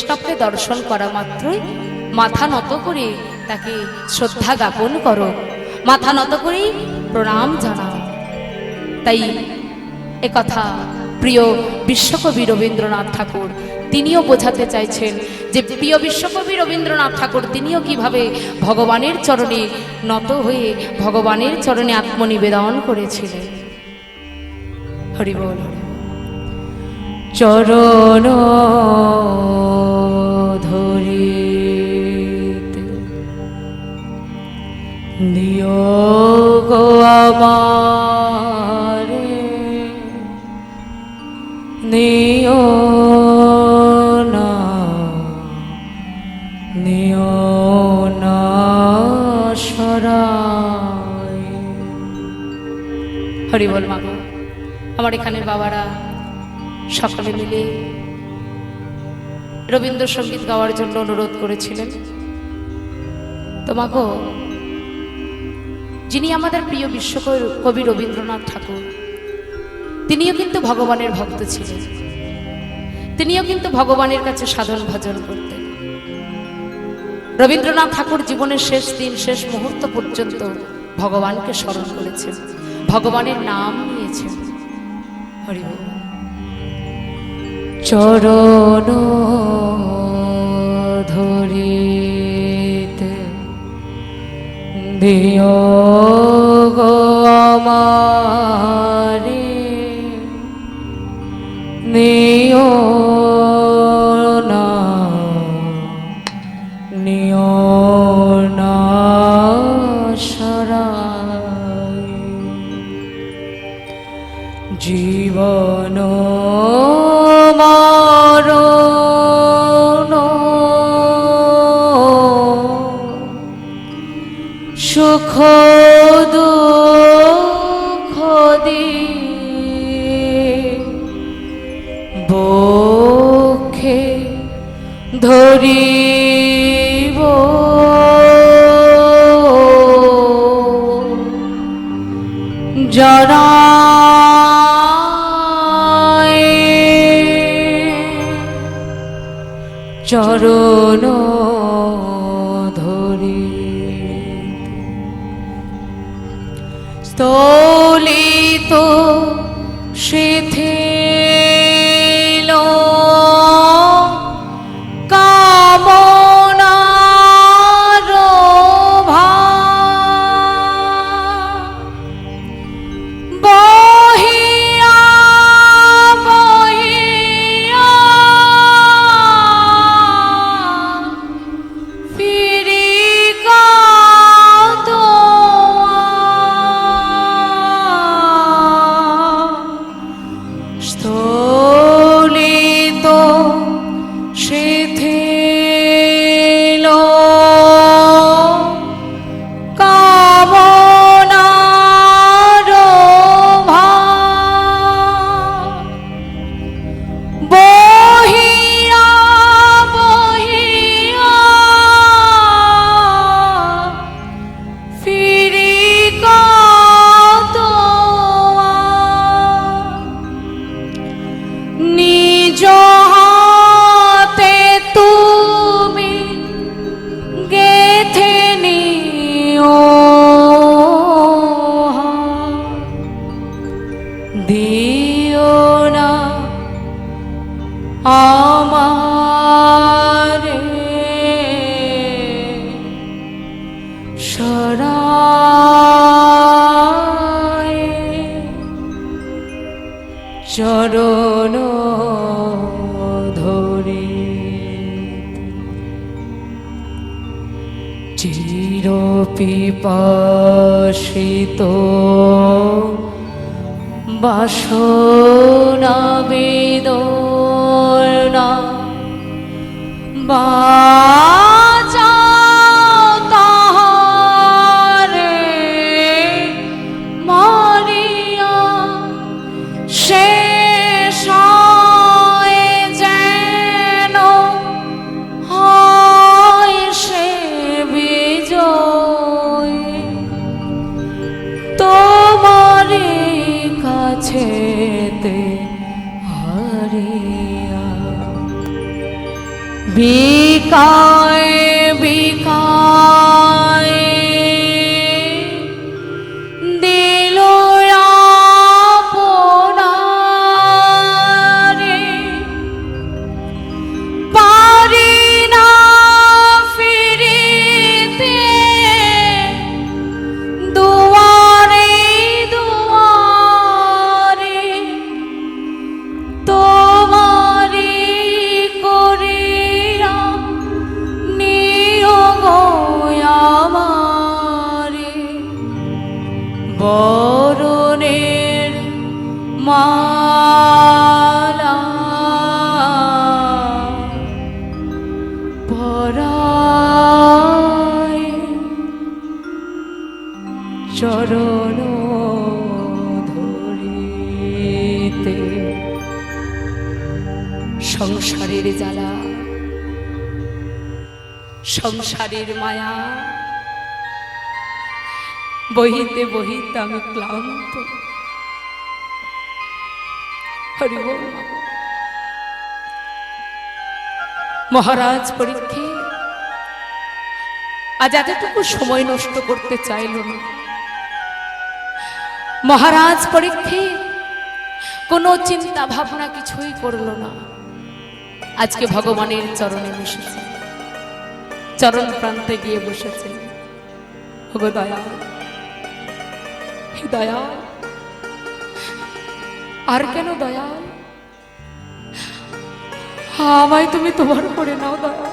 বৈষ্ণবকে দর্শন করা মাত্রই মাথা নত করে তাকে শ্রদ্ধা জ্ঞাপন করো। মাথা নত করেই প্রণাম জানাও। তাই একথা প্রিয় বিশ্বকবি রবীন্দ্রনাথ ঠাকুর, তিনিও বোঝাতে চাইছেন যে প্রিয় বিশ্বকবি রবীন্দ্রনাথ ঠাকুর, তিনিও কীভাবে ভগবানের চরণে নত হয়ে ভগবানের চরণে আত্মনিবেদন করেছিলেন। হরিবল। চরণ ধরি দিও গো আমারে নিও না নিও হরি বল মাগো আমার এখানের বাবারা সকলে মিলে রবীন্দ্রসঙ্গীত গাওয়ার জন্য অনুরোধ করেছিলেন। তোমাকে যিনি আমাদের প্রিয় বিশ্বকবি রবীন্দ্রনাথ ঠাকুর, তিনিও কিন্তু ভগবানের ভক্ত ছিলেন। তিনিও কিন্তু ভগবানের কাছে সাধন ভজন করতেন। রবীন্দ্রনাথ ঠাকুর জীবনের শেষ দিন, শেষ মুহূর্ত পর্যন্ত ভগবানকে স্মরণ করেছেন। ভগবানের নাম নিয়েছেন। হরি বল। চরণ ধরিতে দিও সুখ দুঃখ দিয়ে বক্ষে ধরিব। জড়ায় চরণ ধরি। Estoy চরণ ধরি। চির পিপাসিত বাসনা বেদনা বাঁচাও বিকায় বিকায় চরণ ধরিতে সংসারের জ্বালা, সংসারের মায়া, বহিতে বহিতে আমি ক্লান্ত। হরি বল মা। মহারাজ পরীক্ষে আজ এতটুকু সময় নষ্ট করতে চাইল না। মহারাজ পরীক্ষে কোনো চিন্তা ভাবনা কিছুই করল না। আজকে ভগবানের চরণে বসেছে। চরণ প্রান্তে গিয়ে বসেছে। দয়া দয়া আর কেন দয়া আমায় তুমি তোমার করে নাও দয়া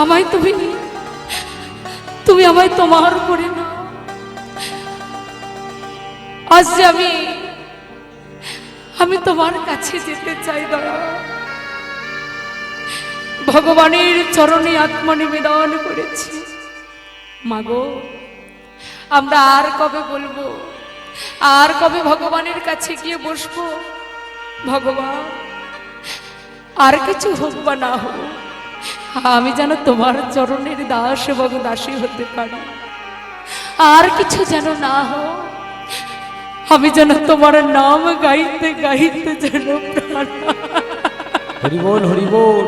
আমায় তুমি তুমি আমায় তোমার করে নাও। আজ আমি আমি তোমার কাছে যেতে চাই, দয়া। ভগবানের চরণে আত্মনিবেদন করেছি। মাগো, আমরা আর কবে বলব? আর কবে ভগবানের কাছে গিয়ে বসবো? ভগবান, আর কিছু হোক বা না হোক, আমি যেন তোমার চরণের দাস এবং দাসী হতে পারি। আর কিছু যেন না হোক আমি যেন তোমার নাম গাইতে গাইতে যেন প্রাণ। হরি বল হরি বল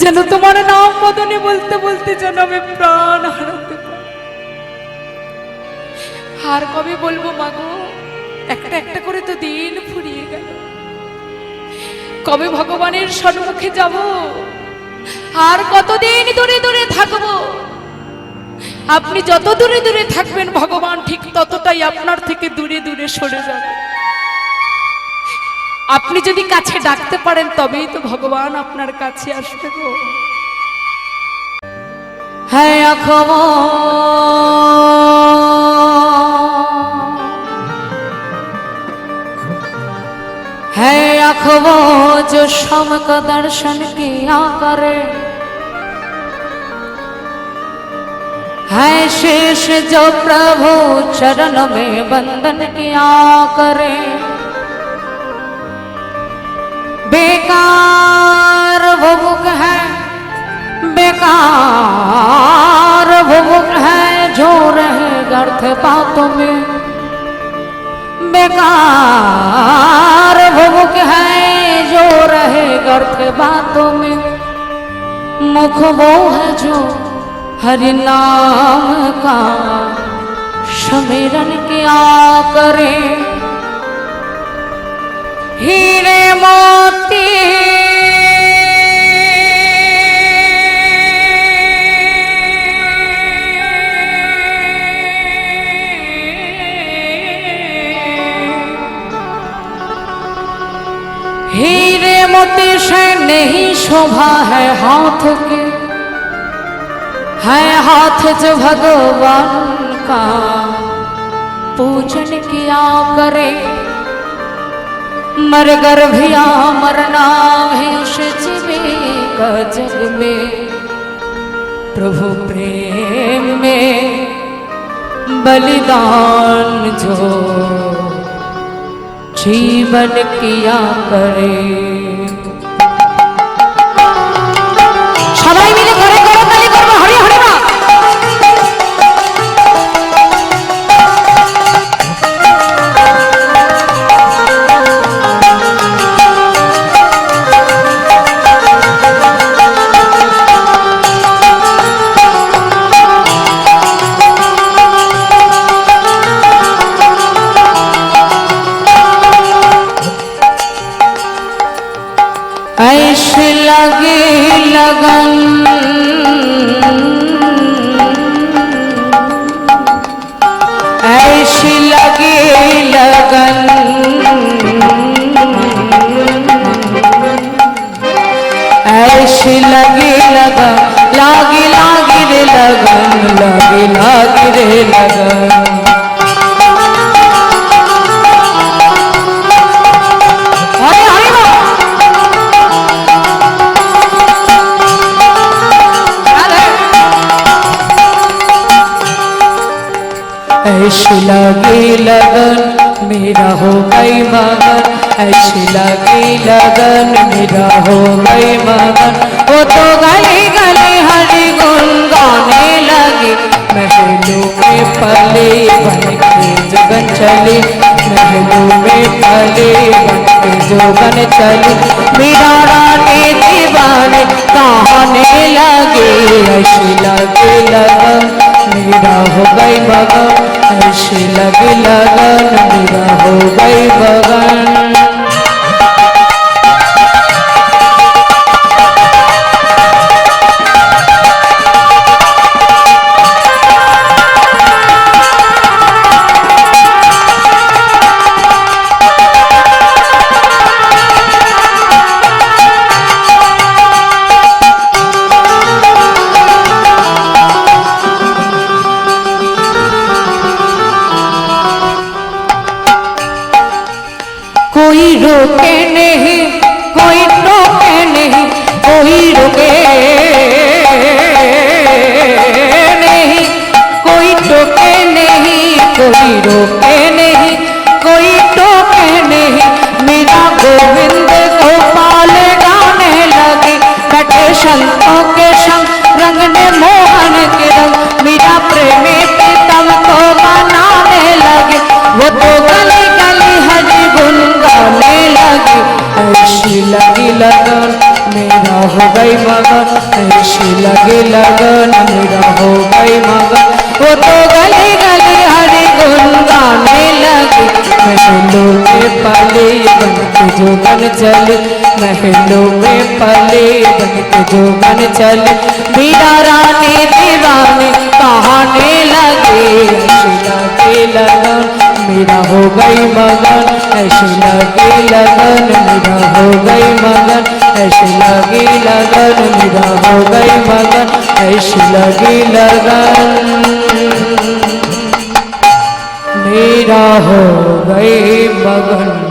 যেন তোমার নাম মদনে বলতে বলতে যেন আমি প্রাণ হারাতে আর কবে বলব মাগো একটা একটা করে তো দিন ফুরিয়ে গেল। কবে ভগবানের সম্মুখে যাব? আর কতদিন দূরে দূরে থাকবো আপনি যত দূরে দূরে থাকবেন ভগবান ঠিক ততটাই আপনার থেকে দূরে দূরে সরে যাবে আপনি যদি কাছে ডাকতে পারেন তবেই তো ভগবান আপনার কাছে আসবে গো হ্যাঁ অখম है अखबो जो शम का दर्शन किया करे है शेष जो प्रभु चरण में बंधन किया करे। बेकार भुक है, बेकार भुक है, जो रहे गर्थ बातों में। बेकार भुक है, जो रहे गर्थ बातों में। मुख वो है जो हरि नाम का समीरन किया करे हीरे मोती हीरे मोती से नहीं शोभा है हाथ के है हाथ जो भगवान का। पूजन किया करे, मर गर्भिया मरना है जग में। प्रभु प्रेम में बलिदान जो जीवन किया करे। ऐसी लगी लगन, मेरा हो गई मगन। ऐसी लगी लगन, मेरा हो गई मगन। वो तो गली गली हरि गुन गाने लगी। महलों में पले बन के जगन चली। महलों में पले बन के जोगन चली। मेरा रानी दीवाने कहाने लगे। ऐसी लगे लगन, मेरा हो गई मगन। এসে লাগে লাগান বিবাহ বাই বাগান कोई नहीं, कोई टोके नहीं। मेरा गोविंद गोपाल गाने लगे कटे संतों के संग, रंग ने मोहन के रंग। मेरा प्रेमी प्रीतम को बनाने लगे, वो तो गली गली हरि गुन गाने लगे। ऐसी लगी लगन मेरा हो गई मगन, ऐसी लगी लगन। चले महलों में पले के जो बन चले। बीरा रानी दीवाने कहाने लगे। ऐसी लगे लगन, मेरा हो गई मगन। ऐसी लगे लगन, मेरा हो गई मगन। ऐसी लगी लगन, मेरा हो गई मगन। ऐसी लगी लगन। मेरा हो गई मगन।